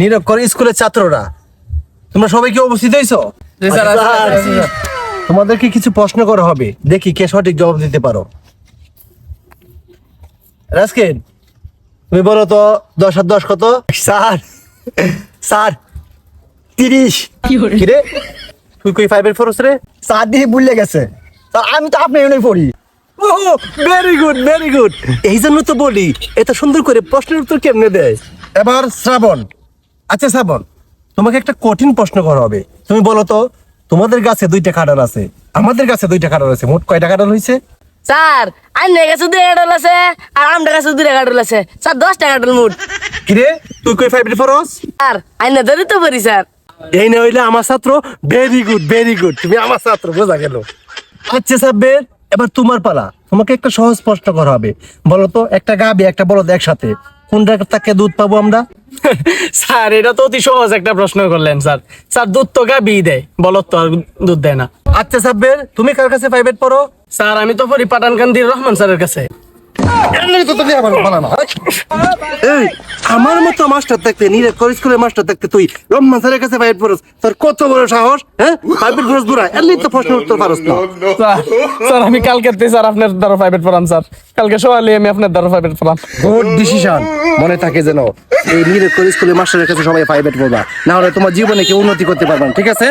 নিরক্ষর স্কুলের ছাত্ররা। তোমরা সবাই কি উপস্থিত হয়েছো? আচ্ছা, আছি, আছি। আচ্ছা। তোমাদেরকে কিছু প্রশ্ন করা হবে। দেখি কে সঠিক জবাব দিতে পারো। রাজকিন তুমি বলো তো দশ আর দশ কত? স্যার স্যার তিরিশ। কিরে? তুই কই ফাইভের ফোরস রে? স্যার দিয়ে ভুলে গেছে। আমি তো আপনি এমনি পড়ি। ও ভেরি গুড ভেরি গুড এই জন্য তো বলি এত সুন্দর করে প্রশ্নের উত্তর কেমনে দেয়? এবার শ্রাবণ। আচ্ছা সাবন তোমাকে একটা কঠিন প্রশ্ন করা হবে। তুমি বলো তো তোমাদের গাছে দুইটা কাটার আছে। আমাদের গাছে দুইটা কাটার আছে। মোট কয়টা কাটার হয়েছে? স্যার আইনের কাছে দুই টাকা ডল আছে আর আমার কাছে দুই টাকা ডল আছে। স্যার দশ টাকা ডল মুট কিরে তুই কই ফাইভের ফোরস স্যার আইনে ধরে তো পারি স্যার। এই না হইলে আমার ছাত্র ভেরি গুড ভেরি গুড তুমি আমার ছাত্র বোঝা গেল। আচ্ছা সাব্বের এবার তোমার পালা। তোমাকে একটা সহজ প্রশ্ন করা হবে। বলো তো একটা গাবি একটা বলদ একসাথে। কোনটা তাকে দুধ পাবো আমরা? স্যার এটা তো অতি সহজ একটা প্রশ্ন করলেন স্যার। স্যার দুধ তো গাবি দেয় বলত তো আর দুধ দেয় না। আচ্ছা সাব্বের তুমি কার কাছে প্রাইভেট পড়ো? স্যার আমি তো পড়ি পাঠানকান্দির রহমান স্যারের কাছে। এই আমার মতো মাস্টার থাকতে নিরে কলেজ স্কুলের মাস্টার থাকতে তুই রহমান স্যারের কাছে প্রাইভেট পড়স তোর কত বড় সাহস হ্যাঁ? প্রাইভেট পড়স বুড়া এমনি তো প্রশ্ন উত্তর পারস না। স্যার আমি কালকে স্যার আপনার দ্বারা প্রাইভেট পড়াম স্যার। কালকে সকালে আমি আপনার দ্বারা প্রাইভেট পড়াম। গুড ডিসিশন মনে থাকে যেন এই নিরে কলেজ স্কুলের মাস্টারের কাছে সবাই প্রাইভেট পড়বা। না হলে তোমার জীবনে কেউ উন্নতি করতে পারবে ঠিক আছে?